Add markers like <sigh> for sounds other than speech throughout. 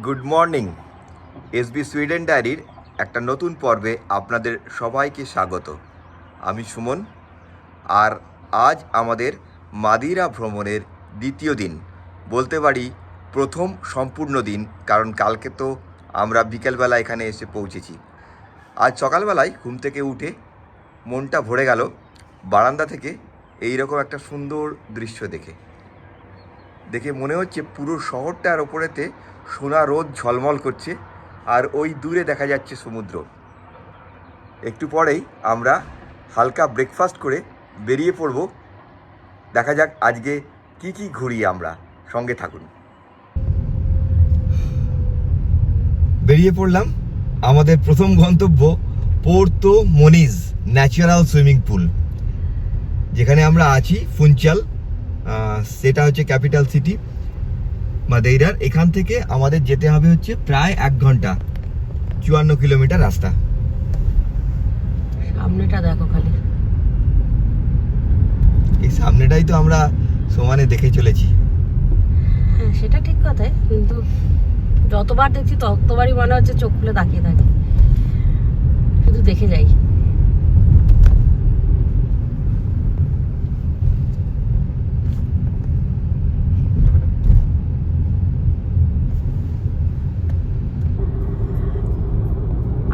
Good morning. SB Sweden ডায়েরির একটা নতুন পর্বে আপনাদের সবাইকে স্বাগত। আমি সুমন। আর আজ আমাদের মাদিরা ভ্রমণের দ্বিতীয় দিন। বলতে পারি প্রথম সম্পূর্ণ দিন, কারণ কালকে তো আমরা বিকেলবেলা এখানে এসে পৌঁছেছি। আজ সকালবেলায় ঘুম থেকে উঠে মনটা ভরে গেল বারান্দা থেকে এই রকম একটা সুন্দর দৃশ্য দেখে। দেখে মনে হচ্ছে পুরো শহরটার ওপরেতে সোনা রোদ ঝলমল করছে আর ওই দূরে দেখা যাচ্ছে সমুদ্র। একটু পরেই আমরা হালকা ব্রেকফাস্ট করে বেরিয়ে পড়ব। দেখা যাক আজকে কি কি ঘুরি আমরা। সঙ্গে থাকুন। বেরিয়ে পড়লাম আমাদের প্রথম গন্তব্য Porto Moniz natural swimming pool. যেখানে আমরা আছি ফুনচাল সেটা হচ্ছে ক্যাপিটাল সিটি মাদেইরার। এখান থেকে আমাদের যেতে হবে হচ্ছে প্রায় এক ঘণ্টা চুয়ান্ন কিলোমিটার রাস্তা। সামনেটা দেখো খালি। এই সামনেটাই তো আমরা সমানে দেখে চলেছি। হ্যাঁ সেটা ঠিক কথাই কিন্তু যতবার দেখছি ততবারই মনে হচ্ছে চোখ খুলে তাকিয়ে থাকি। শুধু দেখে যাই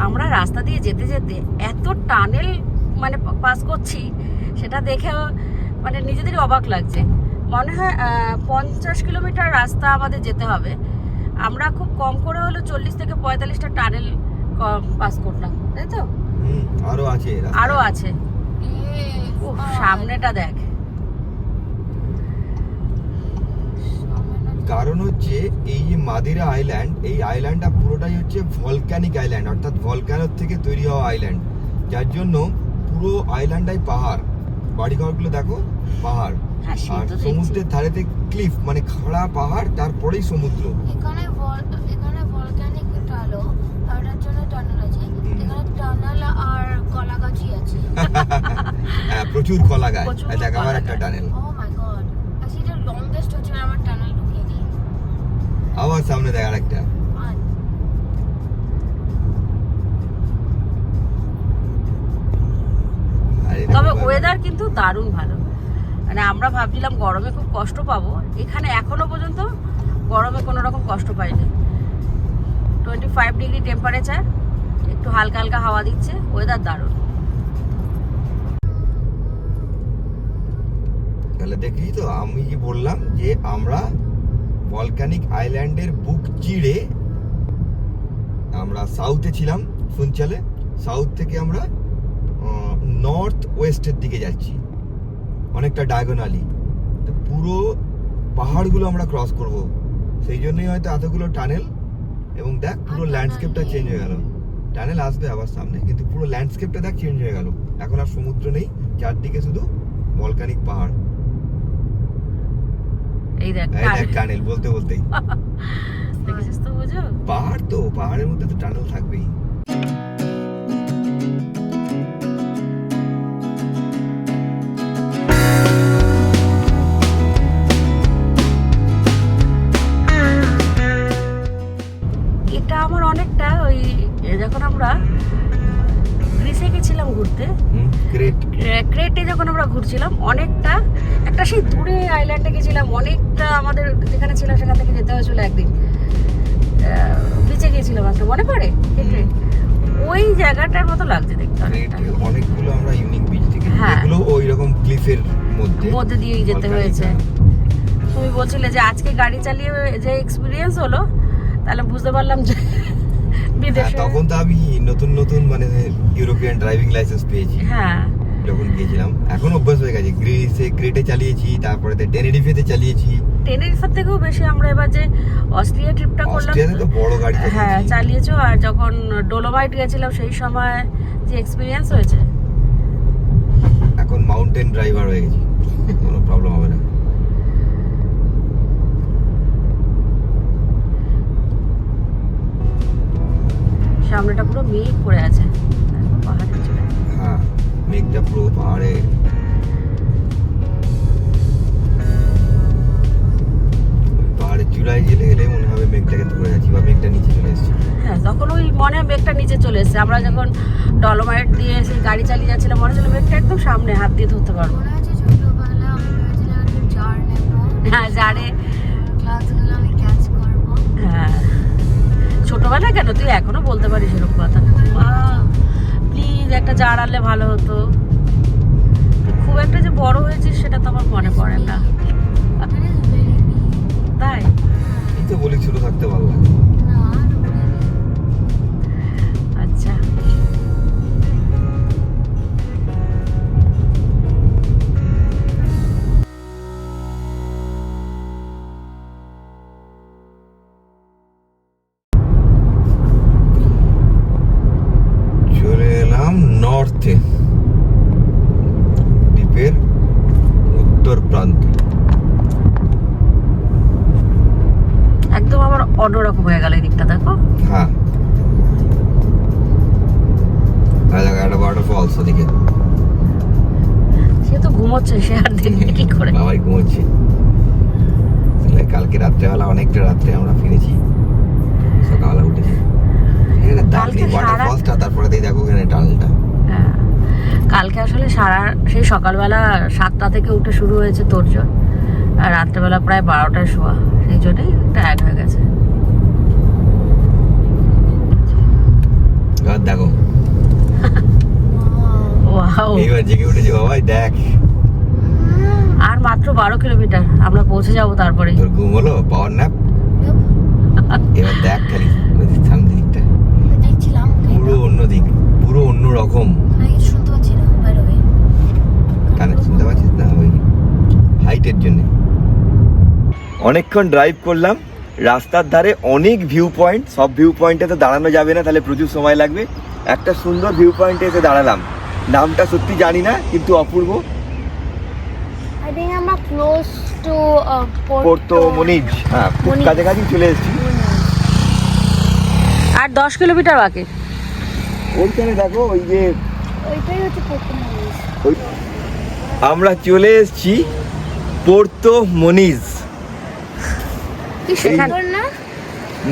আমরা রাস্তা দিয়ে যেতে যেতে এত টানেল মানে পাস করছি সেটা দেখে মানে নিজেদেরই অবাক লাগছে। মনে হয় পঞ্চাশ কিলোমিটার রাস্তা আমাদের যেতে হবে। আমরা খুব কম করে হলো চল্লিশ থেকে পঁয়তাল্লিশটা টানেল পাস করলাম তাই তো? হুম আরও আছে আরও আছে। সামনেটা দেখ। কারণ হচ্ছে এই যে মাদিরা আইল্যান্ড এই আইল্যান্ডটা পুরোটাই হচ্ছে ভলক্যানিক আইল্যান্ড অর্থাৎ ভলক্যানোর থেকে তৈরি হওয়া আইল্যান্ড যার জন্য পুরো আইল্যান্ডটাই পাহাড়। বাড়িঘরগুলো দেখো পাহাড়। হ্যাঁ আর সমুদ্রের ধারেতে ক্লিফ মানে খাড়া পাহাড় তারপরেই সমুদ্র। এখানে এখানে ভলক্যানিক টালো ওটার জন্য টানেল আছে। এখানে টানেল আর কলা গাছই আছে। <laughs> হ্যাঁ প্রচুর কলা গাছ দেখ আমার একটা টানেল ও মাই গড আচ্ছা এটা লংগেস্ট হচ্ছে আমার টানেল আবার সামনে দেখ আরেকটা। তবে ওয়েদার কিন্তু দারুণ ভালো। মানে আমরা ভাবছিলাম গরমে খুব কষ্ট পাবো। এখানে এখনও পর্যন্ত গরমে কোনো রকম কষ্ট পাইনি। টোয়েন্টি ফাইভ ডিগ্রি টেম্পারেচার একটু হালকা হালকা হাওয়া দিচ্ছে ওয়েদার দারুণ। তাহলে দেখি তো আমি যে বললাম যে আমরা ভলকানিক আইল্যান্ডের বুক চিড়ে আমরা সাউথে ছিলাম ফুনচালে। সাউথ থেকে আমরা নর্থ ওয়েস্টের দিকে যাচ্ছি। অনেকটা ডায়াগোনালি তো পুরো পাহাড়গুলো আমরা ক্রস করব। সেই জন্যই হয়তো এতগুলো টানেল এবং দেখ পুরো ল্যান্ডস্কেপটা চেঞ্জ হয়ে গেল। টানেল আসবে আবার সামনে কিন্তু পুরো ল্যান্ডস্কেপটা দেখ চেঞ্জ হয়ে গেল। এখন আর সমুদ্র নেই চারদিকে শুধু ভলকানিক পাহাড়। এই দেখ টানেল বলতে বলতেই। <laughs> দেখেছিস তো বুঝো? পাহাড় তো পাহাড়ের মধ্যে তো টানেল থাকবেই। এটা আমার অনেকটা ওই যখন আমরা গ্রিসে গেছিলাম ঘুরতে ক্রেটে যখন আমরা ঘুরছিলাম অনেকটা একটা সেই দূরে আইল্যান্ডে গেছিলাম। অনেকটা আমাদের যেখানে ছিলাম সেখান থেকে যেতে হয়েছিল একদিন। বিচে গিয়েছিলাম একটা মনে পড়ে? ক্রেটে ওই জায়গাটার মতো লাগছে দেখতে অনেকগুলো আমরা ইউনিক বিচ থেকে। এগুলো ওই রকম ক্লিফের মধ্যে মধ্যে দিয়েই যেতে হয়েছে। তুমি বলছিলে যে আজকে গাড়ি চালিয়ে যে এক্সপিরিয়েন্স হলো তাহলে বুঝতে পারলাম যে হ্যাঁ, বিদেশে তখন তো আমি নতুন নতুন মানে ইউরোপিয়ান ড্রাইভিং লাইসেন্স পেয়েছি। হ্যাঁ। যখন গিয়েছিলাম এখন অভ্যাস হয়ে গেছে। গ্রিসে ক্রেটে চালিয়েছি তারপরে টেনেডিফেতে চালিয়েছি। থেকেও বেশি আমরা এবার যে অস্ট্রিয়া ট্রিপটা করলাম তো বড় গাড়ি হ্যাঁ চালিয়েছি। আর যখন ডোলোমাইট গেছিলাম সেই সময় যে এক্সপিরিয়েন্স হয়েছে? এখন মাউন্টেন ড্রাইভার হয়ে গেছি। কোনো প্রবলেম হবে না। সামনেটা পুরো মেঘ পড়ে আছে। মেঘটা পুরো পাহাড়ে ওই চূড়ায় গেলে গেলে মনে হবে মেঘটাকে ধরে যাচ্ছি বা মেঘ মনে হয় মেঘটা নিচে চলে এসেছে। আমরা যখন ডলোমাইট দিয়ে সেই গাড়ি চালিয়ে যাচ্ছিলাম মনে হচ্ছিল মেঘটা একদম সামনে হাত দিয়ে ধরতে পারব। হ্যাঁ জারে ক্লাসগুলো আমি ক্যাচ করব। হ্যাঁ। ছোটবেলায় কেন? তুই এখনও বলতে পারিস এরকম কথা। প্লিজ একটা জার আনলে ভালো হতো। খুব একটা যে বড় হয়েছিস সেটা তো আমার মনে পড়ে না. তাই? তো বলি ছোট থাকতে ভালো লাগে। কালকে তারপরে দিয়ে দেখো টানেলটা হ্যাঁ। কালকে আসলে সারা সেই সকালবেলা সাতটা থেকে উঠে শুরু হয়েছে তোরজোর। আর রাত্রেবেলা প্রায় বারোটায় শোয়া। সেই জন্যই টায়ার্ড হয়ে গেছে। দেখো। <laughs> এইবার জেগে উঠেছি বাবাই দেখ। আর মাত্র বারো কিলোমিটার। আমরা পৌঁছে যাব তারপরে তোর ঘুম হলো? পাওয়ার ন্যাপ <laughs> এবার দেখ খালি। পুরো অন্য দিক পুরো অন্য রকম। শুনতে পাচ্ছি না by the way. কানে শুনতে পাচ্ছিস না? ওই হাইটের জন্য। অনেকক্ষণ ড্রাইভ করলাম রাস্তার ধারে অনেক ভিউ পয়েন্ট সব ভিউ পয়েন্টে তো দাঁড়ানো যাবে না তাহলে প্রচুর সময় লাগবে। একটা সুন্দর ভিউ পয়েন্টে এসে দাঁড়ালাম। নামটা সত্যি জানি না কিন্তু অপূর্ব। আমরা uh, মনিজ হ্যাঁ খুব কাছাকাছি চলে এসেছি। আর দশ কিলোমিটার বাকি। ওইখানে দেখো ওই যে ওইটাই হচ্ছে ওই আমরা চলে এসেছি পোর্তো মনিজ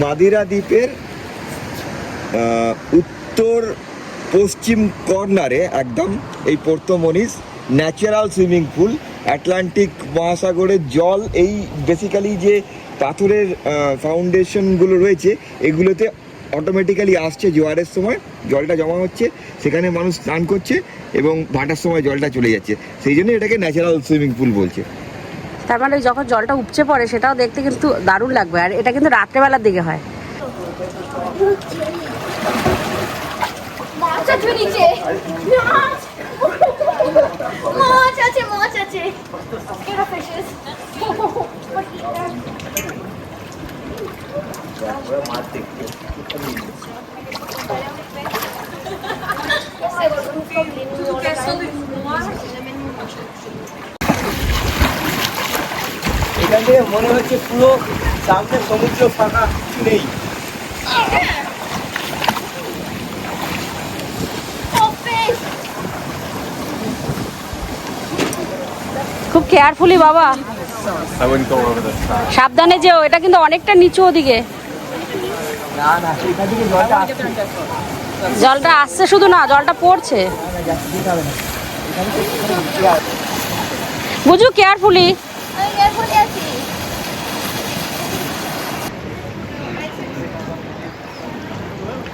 মাদিরা দ্বীপের উত্তর পশ্চিম কর্নারে একদম এই Porto Moniz natural swimming pool Atlantic মহাসাগরের জল এই বেসিক্যালি যে পাথরের ফাউন্ডেশনগুলো রয়েছে এগুলোতে অটোমেটিক্যালি আসছে জোয়ারের সময় জলটা জমা হচ্ছে সেখানে মানুষ স্নান করছে এবং ভাটার সময় জলটা চলে যাচ্ছে। সেই জন্য এটাকে ন্যাচারাল সুইমিং পুল বলছে। তার মানে যখন জলটা উপচে পড়ে সেটাও দেখতে কিন্তু দারুণ লাগবে। আর এটা কিন্তু রাত্রেবেলার দিকে হয়। মাছ আছে নিচে। মাছ। মাছ আছে মাছ আছে। কেরা ফিশেস এখান থেকে মনে হচ্ছে পুরো সামনে সমুদ্র ফাঁকা কিছু নেই। খুব কেয়ারফুলি বাবা। সাবধানে যেও এটা কিন্তু অনেকটা নিচু ওদিকে। জলটা আসছে। শুধু না জলটা পড়ছে। বুঝু কেয়ারফুলি আমি কেয়ারফুলি আছি।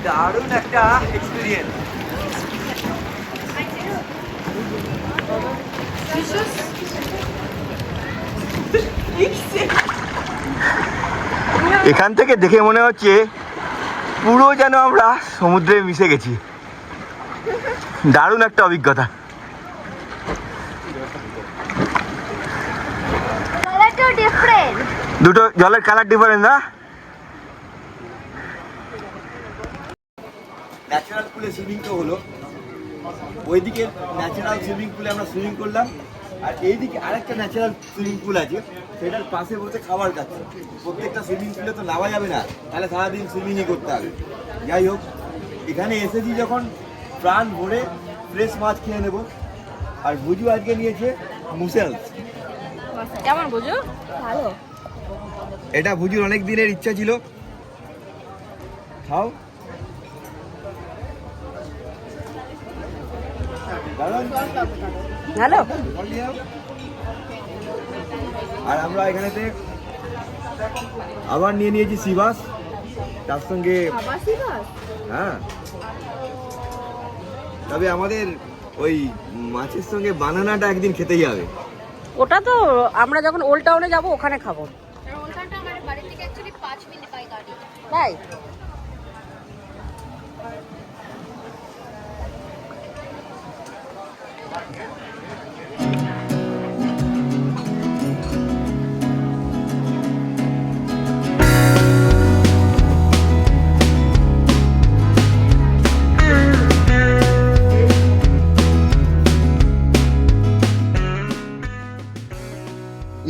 দারুণ একটা এক্সপিরিয়েন্স এখান থেকে দেখে মনে হচ্ছে পুরো যেন আমরা সমুদ্রে মিশে গেছি। দারুণ একটা অভিজ্ঞতা। দুটো জলের কালার ডিফারেন্স না? ন্যাচারাল পুলে সুইমিং তো হলো। ওইদিকে ন্যাচারাল সুইমিং পুলে আমরা সুইমিং করলাম। আর এইদিকে আরেকটা ন্যাচারাল সুইমিং পুল আছে। সেটার পাশে বসে খাবার খাচ্ছে। প্রত্যেকটা সুইমিং পুলে তো নামা যাবে না তাহলে সারাদিন সুইমিংই করতে হবে। যাই হোক এখানে এসেছি যখন প্রাণ ভরে ফ্রেশ মাছ খেয়ে নেব। আর ভুজু আজকে নিয়েছে মুসেলস কেমন বুজু ভালো। এটা ভুজুর অনেক দিনের ইচ্ছা ছিল। খাও। ভালো। আর আমরা এখানেতে আবার নিয়ে নিয়েছি সিবাস তার সঙ্গে হ্যাঁ। তবে আমাদের ওই মাছের সঙ্গে বানানাটা একদিন খেতেই হবে। ওটা তো আমরা যখন ওল্ড টাউনে যাব ওখানে খাব। ওখানটা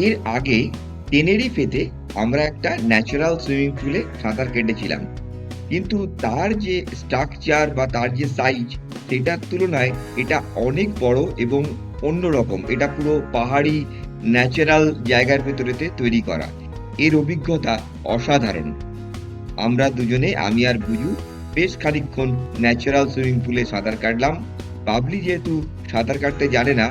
এর আগে টেনেরিফেতে আমরা একটা ন্যাচারাল সুইমিং পুলে সাঁতার কেটেছিলাম। কিন্তু তার যে স্ট্রাকচার বা তার যে সাইজ, সেটার তুলনায় এটা অনেক বড় এবং অন্যরকম। এটা পুরো পাহাড়ি, ন্যাচারাল জায়গার ভেতরেতে তৈরি করা। এর অভিজ্ঞতা অসাধারণ। আমরা দুজনে, আমি আর বুজু, বেশ খানিকক্ষণ ন্যাচারাল সুইমিং পুলে সাঁতার কাটলাম। পাবলি যেহেতু সাঁতার কাটতে জানে না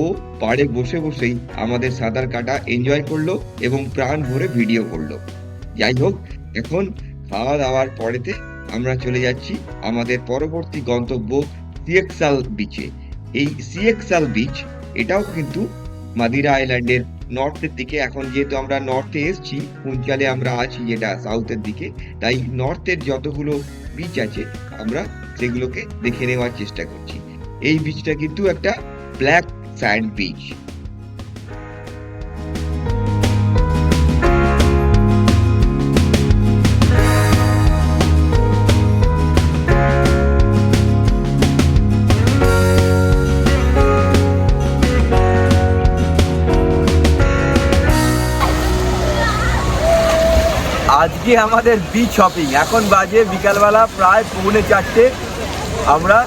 ও পাড়ে বসে বসেই আমাদের সাঁতার কাটা এনজয় করল এবং প্রাণ ভরে ভিডিও করল। যাই হোক, এখন খাওয়া দাওয়ার পরেতে আমরা চলে যাচ্ছি আমাদের পরবর্তী গন্তব্য সিএক্সাল বিচে এই সিএক্সাল বিচ এটাও কিন্তু মাদিরা আইল্যান্ডের নর্থের দিকে। এখন যেহেতু আমরা নর্থে এসেছি, পুঞ্চালে আমরা আছি যেটা সাউথের দিকে, তাই নর্থের যতগুলো বিচ আছে, আমরা সেগুলোকে দেখে নেওয়ার চেষ্টা করছি। এই বিচটা কিন্তু একটা ব্ল্যাক স্যান্ড বিচ আজকে আমাদের বিচ শপিং এখন বাজে বিকালবেলা প্রায় পৌনে চারটে। আমরা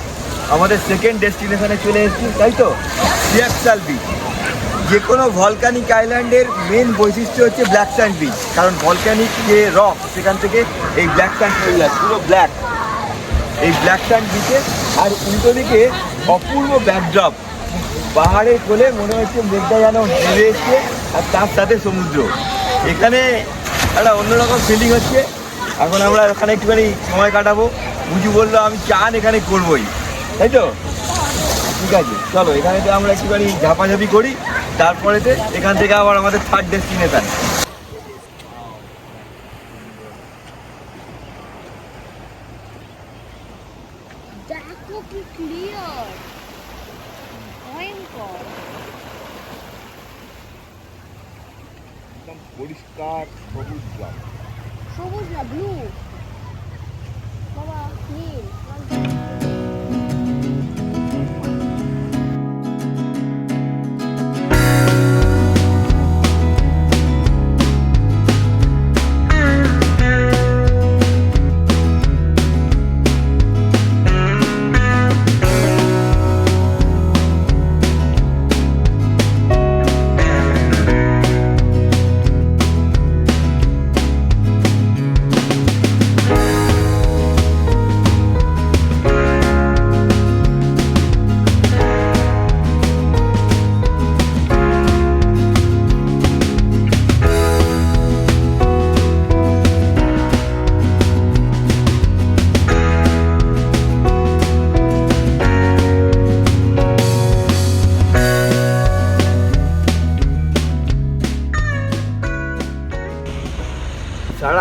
আমাদের সেকেন্ড ডেস্টিনেশনে চলে এসেছি, তাই তো? সিয়াকসাল বিচ। যে কোনো ভলকানিক আইল্যান্ডের মেন বৈশিষ্ট্য হচ্ছে ব্ল্যাক স্যান্ড বিচ। কারণ ভলকানিক যে রক সেখান থেকে এই ব্ল্যাক স্যান্ড হয় পুরো ব্ল্যাক। এই ব্ল্যাক স্যান্ড বিচে আর উল্টো দিকে অপূর্ব ব্যাকড্রপ পাহাড়ের কোলে মনে হচ্ছে মেঘটা যেন নেমে এসছে, আর তার সাথে সমুদ্র। এখানে একটা অন্যরকম ফিলিং হচ্ছে। এখন আমরা ওখানে একটুখানি সময় কাটাবো। বুঝু বলল, আমি চান এখানে করবোই। তাই তো? ঠিক আছে, চলো, এখানে তো আমরা একটুখানি ঝাপাঝাপি করি, তারপরেতে এখান থেকে আবার আমাদের থার্ড ডেস্টিনেশন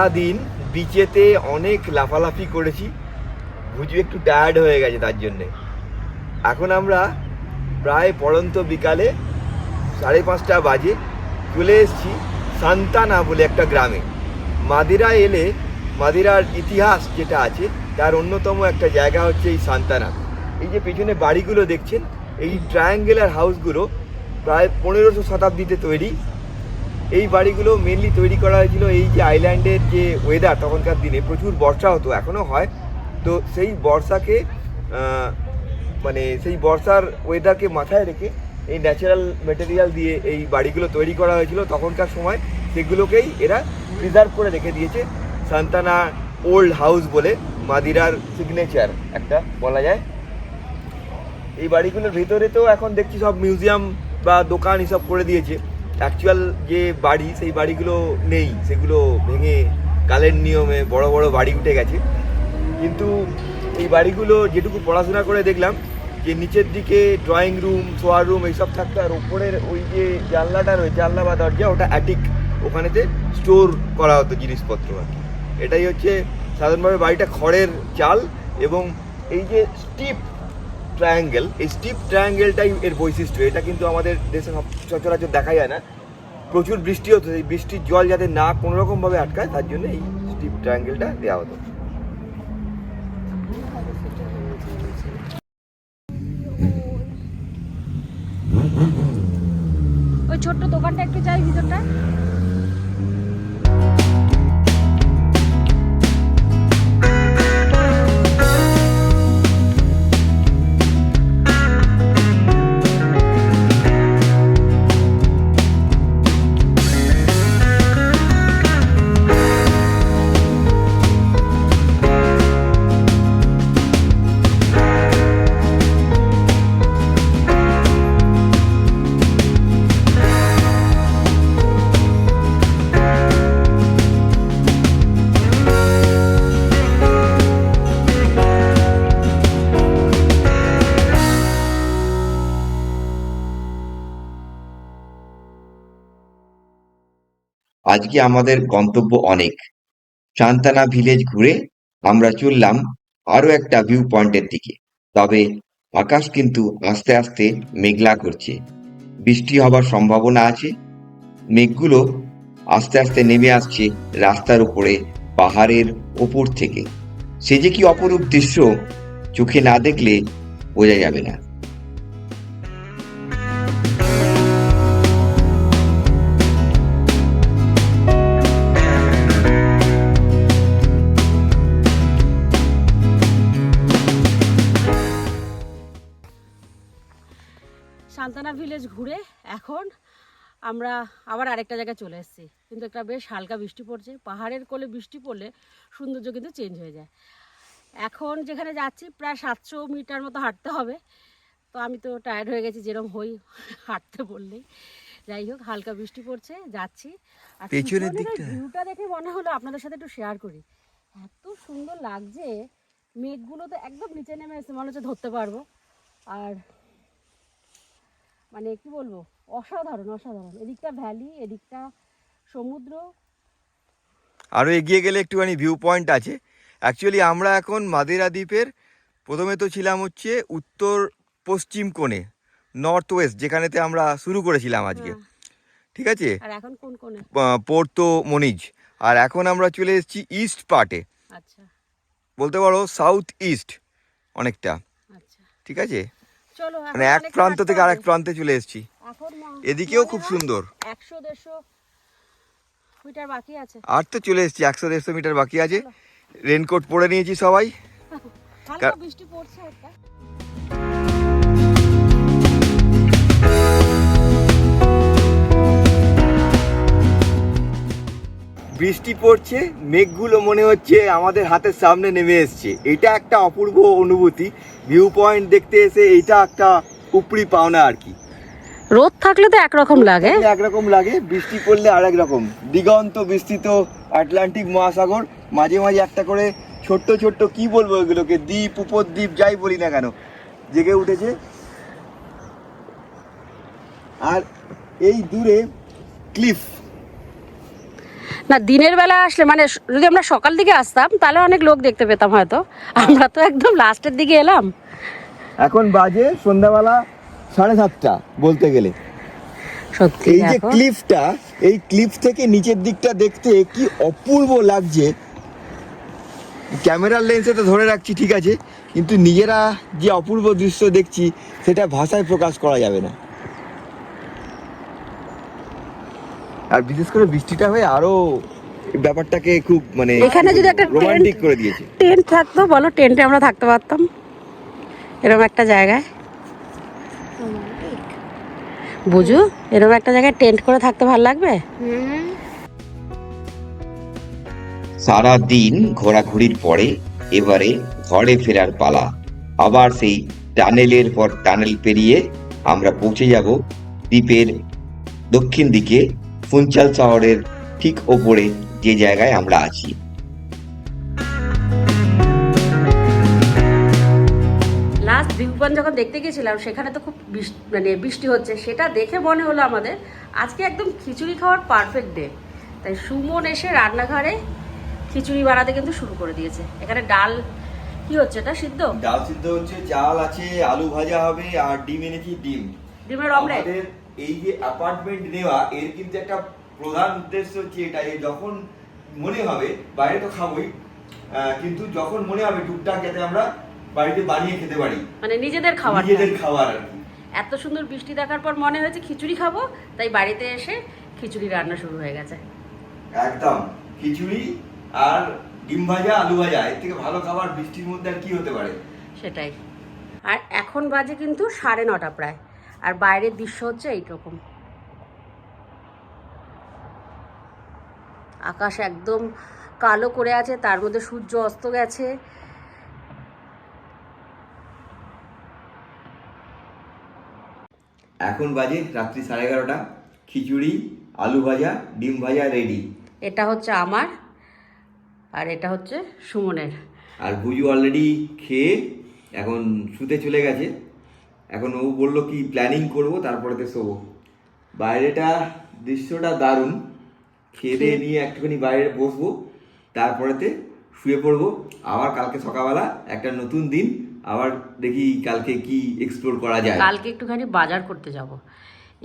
সারাদিন বিচেতে অনেক লাফালাফি করেছি। বুঝু একটু টায়ার্ড হয়ে গেছে তার জন্যে। এখন আমরা প্রায় পড়ন্ত বিকালে সাড়ে পাঁচটা বাজে চলে এসেছি সান্তানা বলে একটা গ্রামে। মাদিরা এলে, মাদিরার ইতিহাস যেটা আছে, তার অন্যতম একটা জায়গা হচ্ছে এই সান্তানা। এই যে পেছনে বাড়িগুলো দেখছেন, এই ট্রায়াঙ্গেলার হাউসগুলো প্রায় পনেরোশো শতাব্দীতে তৈরি। এই বাড়িগুলো মেনলি তৈরি করা হয়েছিল এই যে আইল্যান্ডের যে ওয়েদার তখনকার দিনে। প্রচুর বর্ষা হতো এখনও হয়। তো সেই বর্ষাকে মানে সেই বর্ষার ওয়েদারকে মাথায় রেখে এই ন্যাচারাল মেটেরিয়াল দিয়ে এই বাড়িগুলো তৈরি করা হয়েছিল। তখনকার সময় সেগুলোকেই এরা প্রিজার্ভ করে রেখে দিয়েছে। সান্তানা ওল্ড হাউস বলে মাদিরার সিগনেচার একটা বলা যায়। এই বাড়িগুলোর ভেতরে তো এখন দেখছি সব মিউজিয়াম বা দোকান এসব করে দিয়েছে। অ্যাকচুয়াল যে বাড়ি, সেই বাড়িগুলো নেই, সেগুলো ভেঙে কালের নিয়মে বড় বড় বাড়ি উঠে গেছে। কিন্তু এই বাড়িগুলো যেটুকু পড়াশোনা করে দেখলাম, যে নিচের দিকে ড্রয়িং রুম শোয়ার রুম এইসব থাকতো, আর ওপরের ওই যে জানলাটা রয়েছে, জানলা বা দরজা, ওটা অ্যাটিক ওখানেতে স্টোর করা হতো জিনিসপত্র আর কি। এটাই হচ্ছে সাধারণভাবে বাড়িটা খড়ের চাল এবং এই যে স্টিপ ট্রায়াঙ্গেল এই স্টিপ ট্রায়াঙ্গেলটাই এর বৈশিষ্ট্য। এটা কিন্তু আমাদের দেশে সচরাচর দেখা যায় না। প্রচুর বৃষ্টি হতো এই বৃষ্টির জল যাতে না কোনো রকমভাবে আটকায়, তার জন্য এই স্টিপ ট্রায়াঙ্গেলটা দেওয়া হতো। ওই ছোট্ট দোকানটা একটু যাই ভিতরটা আজকে আমাদের গন্তব্য অনেক? সান্তানা ভিলেজ ঘুরে আমরা চললাম আরও একটা ভিউ পয়েন্টের দিকে। তবে আকাশ কিন্তু আস্তে আস্তে মেঘলা করছে। বৃষ্টি হবার সম্ভাবনা আছে। মেঘগুলো আস্তে আস্তে নেমে আসছে রাস্তার উপরে, পাহাড়ের ওপর থেকে। সে যে কি অপরূপ দৃশ্য চোখে না দেখলে বোঝা যাবে না। ভিলেজ ঘুরে এখন আমরা আবার আরেকটা জায়গায় চলে এসেছি। কিন্তু একটা বেশ হালকা বৃষ্টি পড়ছে। পাহাড়ের কোলে বৃষ্টি পড়লে সৌন্দর্য কিন্তু চেঞ্জ হয়ে যায়। এখন যেখানে যাচ্ছি প্রায় সাতশো মিটার মতো হাঁটতে হবে। তো আমি তো টায়ার্ড হয়ে গেছি যেরকম হই হাঁটতে বললেই। যাই হোক হালকা বৃষ্টি পড়ছে যাচ্ছি। আর পেছনের পিছনের দিকটা? ভিউটা দেখে মনে হলো আপনাদের সাথে একটু শেয়ার করি। এত সুন্দর লাগছে। মেঘগুলো তো একদম নিচে নেমে এসে মনে হচ্ছে ধরতে পারব। আর মানে কি বলব? অসাধারণ অসাধারণ। এদিকটা ভ্যালি এদিকটা সমুদ্র। আরও এগিয়ে গেলে একটুখানি ভিউ পয়েন্ট আছে। অ্যাকচুয়ালি আমরা এখন মাদেরা দ্বীপের প্রথমে তো ছিলাম হচ্ছে উত্তর পশ্চিম কোণে নর্থ ওয়েস্ট যেখানেতে আমরা শুরু করেছিলাম আজকে। হ্যাঁ। ঠিক আছে? আর এখন কোন পোর্তো মনিজ। আর এখন আমরা চলে এসেছি ইস্ট পার্টে আচ্ছা। বলতে পারো সাউথ ইস্ট অনেকটা। আচ্ছা। ঠিক আছে? মানে এক প্রান্ত থেকে আরেক প্রান্তে চলে এসেছি। এদিকেও খুব সুন্দর। একশো দেড়শো মিটার বাকি আছে। আর তো চলে এসেছি একশো দেড়শো মিটার বাকি আছে। রেনকোট পরে নিয়েছি সবাই। বৃষ্টি পড়ছে একটা বৃষ্টি পড়ছে মেঘগুলো মনে হচ্ছে আমাদের হাতের সামনে নেমে এসছে। এটা একটা অপূর্ব অনুভূতি ভিউ পয়েন্ট দেখতে এসে এইটা একটা উপরি পাওনা আর কি। রোদ থাকলে তো একরকম লাগে। একরকম লাগে বৃষ্টি পড়লে আর এক রকম। দিগন্ত বিস্তৃত আটলান্টিক মহাসাগর মাঝে মাঝে একটা করে ছোট্ট ছোট্ট কি বলব এগুলোকে দ্বীপ উপদ্বীপ যাই বলি না কেন জেগে উঠেছে। আর এই দূরে ক্লিফ না দিনের বেলা আসলে মানে যদি আমরা সকাল দিকে আসতাম তাহলে অনেক লোক দেখতে পেতাম হয়তো। আমরা তো একদম লাস্টের দিকে এলাম। এখন বাজে সন্ধ্যাবেলা সাড়ে সাতটা বলতে গেলে। সত্যি এই যে ক্লিফটা এই ক্লিফ থেকে নিচের দিকটা দেখতে কি অপূর্ব লাগছে। ক্যামেরার লেন্সে তো ধরে রাখছি ঠিক আছে। কিন্তু নিজেরা যে অপূর্ব দৃশ্য দেখছি সেটা ভাষায় প্রকাশ করা যাবে না। আর বিশেষ করে বৃষ্টিটা হয়ে আরও ব্যাপারটাকে খুব মানে এখানে যদি একটা রোমান্টিক করে দিয়েছে। টেন্ট থাকতো বলো টেন্টে আমরা থাকতে পারতাম। এরকম একটা জায়গায়। বুঝু এরকম একটা জায়গায় টেন্ট করে থাকতে ভালো লাগবে? হুম সারা দিন ঘোরাঘুরির পরে এবারে ঘরে ফেরার পালা। আবার সেই টানেলের পর টানেল পেরিয়ে আমরা পৌঁছে যাব দ্বীপের দক্ষিণ দিকে ফুঞ্চাল শহরের ঠিক ওপরে যে জায়গায় আমরা আছি। লাস্ট ভিউ পয়েন্ট যখন দেখতে গেছিলাম সেখানে তো খুব বৃষ্টি মানে বৃষ্টি হচ্ছে সেটা দেখে মনে হলো আমাদের আজকে একদম খিচুড়ি খাওয়ার পারফেক্ট ডে তাই সুমন এসে রান্নাঘরে খিচুড়ি বানাতে কিন্তু শুরু করে দিয়েছে। এখানে ডাল কি হচ্ছে এটা সিদ্ধ? ডাল সিদ্ধ হচ্ছে চাল আছে আলু ভাজা হবে আর ডিম এনেছি ডিম। ডিমের অমলেট এই যে অ্যাপার্টমেন্ট নেওয়া এর কিন্তু একটা প্রধান উদ্দেশ্য হচ্ছে এটাই যখন মনে হবে বাইরে তো খাবোই কিন্তু যখন মনে হবে টুকটাক যাতে আমরা বাড়িতে বানিয়ে খেতে পারি। মানে নিজেদের খাবার নিজেদের খাবার আর কি। এত সুন্দর বৃষ্টি দেখার পর মনে হয়েছে খিচুড়ি খাব তাই বাড়িতে এসে খিচুড়ি রান্না শুরু হয়ে গেছে। একদম। খিচুড়ি আর ডিম ভাজা আলু ভাজা এর থেকে ভালো খাবার বৃষ্টির মধ্যে আর কি হতে পারে? সেটাই। আর এখন বাজে কিন্তু সাড়ে নটা প্রায়। আর বাইরের দৃশ্য হচ্ছে এইরকম। আকাশ একদম কালো করে আছে তার মধ্যে সূর্য অস্ত গেছে। এখন বাজে রাত্রি সাড়ে এগারোটা। খিচুড়ি আলু ভাজা ডিম ভাজা রেডি এটা হচ্ছে আমার আর এটা হচ্ছে সুমনের। আর বুজু অলরেডি খেয়ে এখন শুতে চলে গেছে। এখন ও বলল কি প্ল্যানিং করব তারপরেতে শোবো। বাইরেটা দৃশ্যটা দারুণ। খেয়ে দিয়ে নিয়ে একটুখানি বাইরে বসবো তারপরেতে শুয়ে পড়ব। আবার কালকে সকালবেলা একটা নতুন দিন আবার দেখি কালকে কি এক্সপ্লোর করা যায়। কালকে একটুখানি বাজার করতে যাব।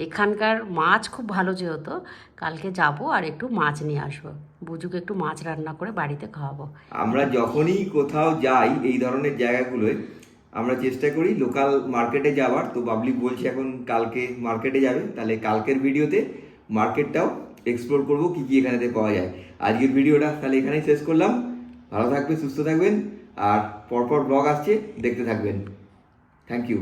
এখানকার মাছ খুব ভালো যেহেতু কালকে যাব আর একটু মাছ নিয়ে আসব। বুজুকে একটু মাছ রান্না করে বাড়িতে খাওয়াবো। আমরা যখনই কোথাও যাই এই ধরনের জায়গাগুলোয় আমরা চেষ্টা করি লোকাল মার্কেটে যাওয়ার। তো পাবলিক বলছে এখন কালকে মার্কেটে যাবে। তাহলে কালকের ভিডিওতে মার্কেটটাও এক্সপ্লোর করব, কি কী এখানেতে পাওয়া যায়। আজকের ভিডিওটা তাহলে এখানেই শেষ করলাম। ভালো থাকবেন, সুস্থ থাকবেন। আর পরপর ব্লগ আসছে, দেখতে থাকবেন। Thank you